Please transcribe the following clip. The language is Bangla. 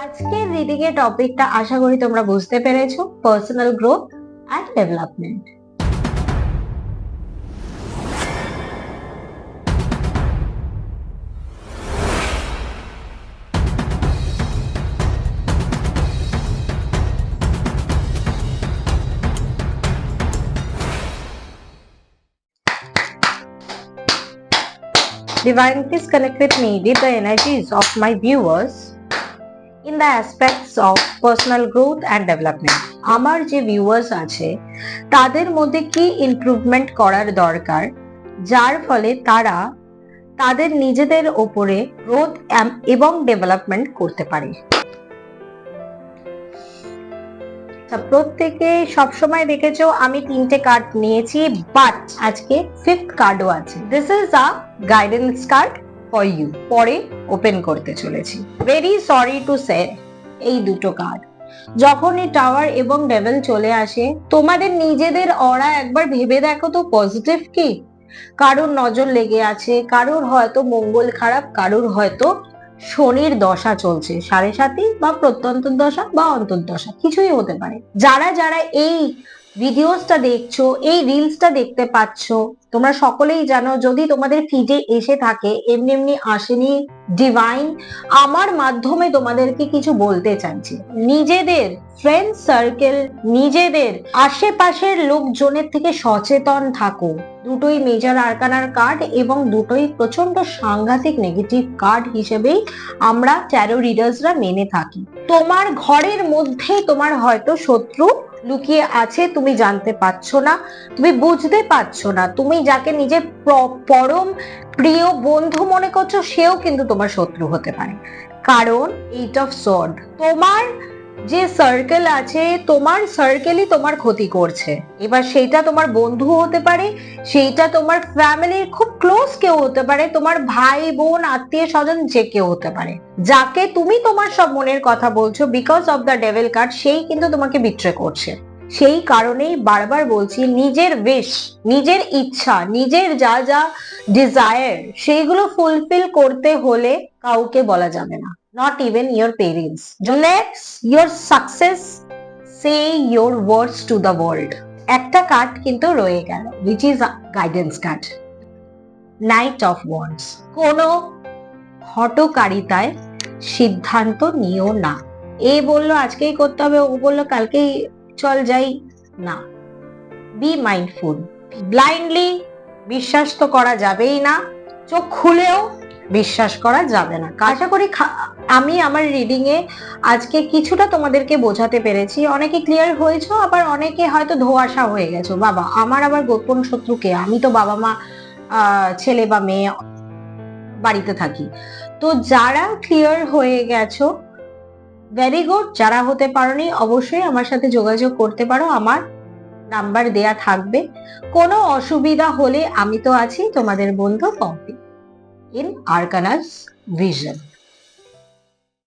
আজকের রিডিং এর টপিকটা আশা করি তোমরা বুঝতে পেরেছ personal growth and development Divine, please connect with me with the energies of my viewers in the aspects of personal growth and development. আমার যে ভিউয়ার্স আছে তাদের মধ্যে কি ইমপ্রুভমেন্ট করার দরকার যার ফলে তারা তাদের নিজেদের ওপরে গ্রোথ এবং ডেভেলপমেন্ট করতে পারে প্রত্যেকে সবসময় দেখেছ, আমি তিনটে কার্ড নিয়েছি বাট আজকে ফিফথ কার্ডও আছে। This is a guidance card for you পরে ওপেন করতে চলেছি। ভেরি সরি টু সে এই দুটো কার্ড যখন এই টাওয়ার এবং ডেভেল চলে আসে, তোমাদের নিজেদের অরা একবার ভেবে দেখো তো পজিটিভ কি? কারোর নজর লেগে আছে, কারোর হয়তো মঙ্গল খারাপ, কারোর হয়তো শনির দশা চলছে, সাড়ে সাতি বা প্রত্যন্ত দশা বা অন্তর্দশা, কিছুই হতে পারে। যারা যারা এই ভিডিওসটা দেখছ, এই রিলসটা দেখতে পাচ্ছ, তোমরা সকলেই জানো যদি তোমাদের ফিডে এসে থাকে, এমনি এমনি আসেনি ডিভাইন আমার মাধ্যমে তোমাদেরকে কিছু বলতে চাইছি। নিজেদের ফ্রেন্ড সার্কেল নিজেদের আশেপাশের লোকজনের থেকে সচেতন থাকো। দুটোই মেজর আরকানার কার্ড এবং দুটোই প্রচণ্ড সাংঘাতিক নেগেটিভ কার্ড হিসেবেই আমরা ট্যারো রিডার্সরা মেনে থাকি। তোমার ঘরের মধ্যেই তোমার হয়তো শত্রু লুকিয়ে আছে, তুমি জানতে পারছ না। তুমি বুঝতে পারছ না। তুমি যাকে নিজের পরম প্রিয় বন্ধু মনে করছ, সেও কিন্তু তোমার শত্রু হতে পারে। কারণ এইট অফ সর্ড তোমার যে সার্কেল আছে, তোমার সার্কেলই তোমার ক্ষতি করছে। এবার সেইটা তোমার বন্ধু হতে পারে, সেইটা তোমার ফ্যামিলির খুব ক্লোজ কেউ হতে পারে, তোমার ভাই, বোন, আত্মীয় স্বজন যে কেউ হতে পারে। যাকে তুমি তোমার সব মনের কথা বলছো because of the devil card সেই কিন্তু তোমাকে বিট্রে করছে। সেই কারণেই বারবার বলছি, নিজের উইশ নিজের ইচ্ছা, নিজের যা যা ডিজায়ার সেইগুলো ফুলফিল করতে হলে কাউকে বলা যাবে না। Not even your parents let's your success say your words to the world একটা কার্ড কিন্তু রয়ে গেল which is guidance card knight of wands কোনো হটকারিতায় সিদ্ধান্ত নিও না। এ বলল, আজকেই করতে হবে, ও বলল, কালকেই চল যাই। না। বি মাইন্ডফুল ব্লাইন্ডলি বিশ্বাস তো করা যাবেই না, চোখ খুলেও বিশ্বাস করা যাবে না। আশা করি আমি আমার রিডিং এ আজকে কিছুটা তোমাদেরকে বোঝাতে পেরেছি। অনেকে ক্লিয়ার হয়েছো, আবার অনেকে হয়তো ধোয়াশা হয়ে গেছো। বাবা, আমার আবার গোপন শত্রুকে আমি তো বাবা মা ছেলে বা মেয়ে বাড়িতে থাকি। তো যারা ক্লিয়ার হয়ে গেছো ভেরি গুড যারা হতে পারোনি, অবশ্যই আমার সাথে যোগাযোগ করতে পারো। আমার নাম্বার দেয়া থাকবে। কোনো অসুবিধা হলে আমি তো আছি। তোমাদের বন্ধু পম্পি ইন আরকানাস ভিশন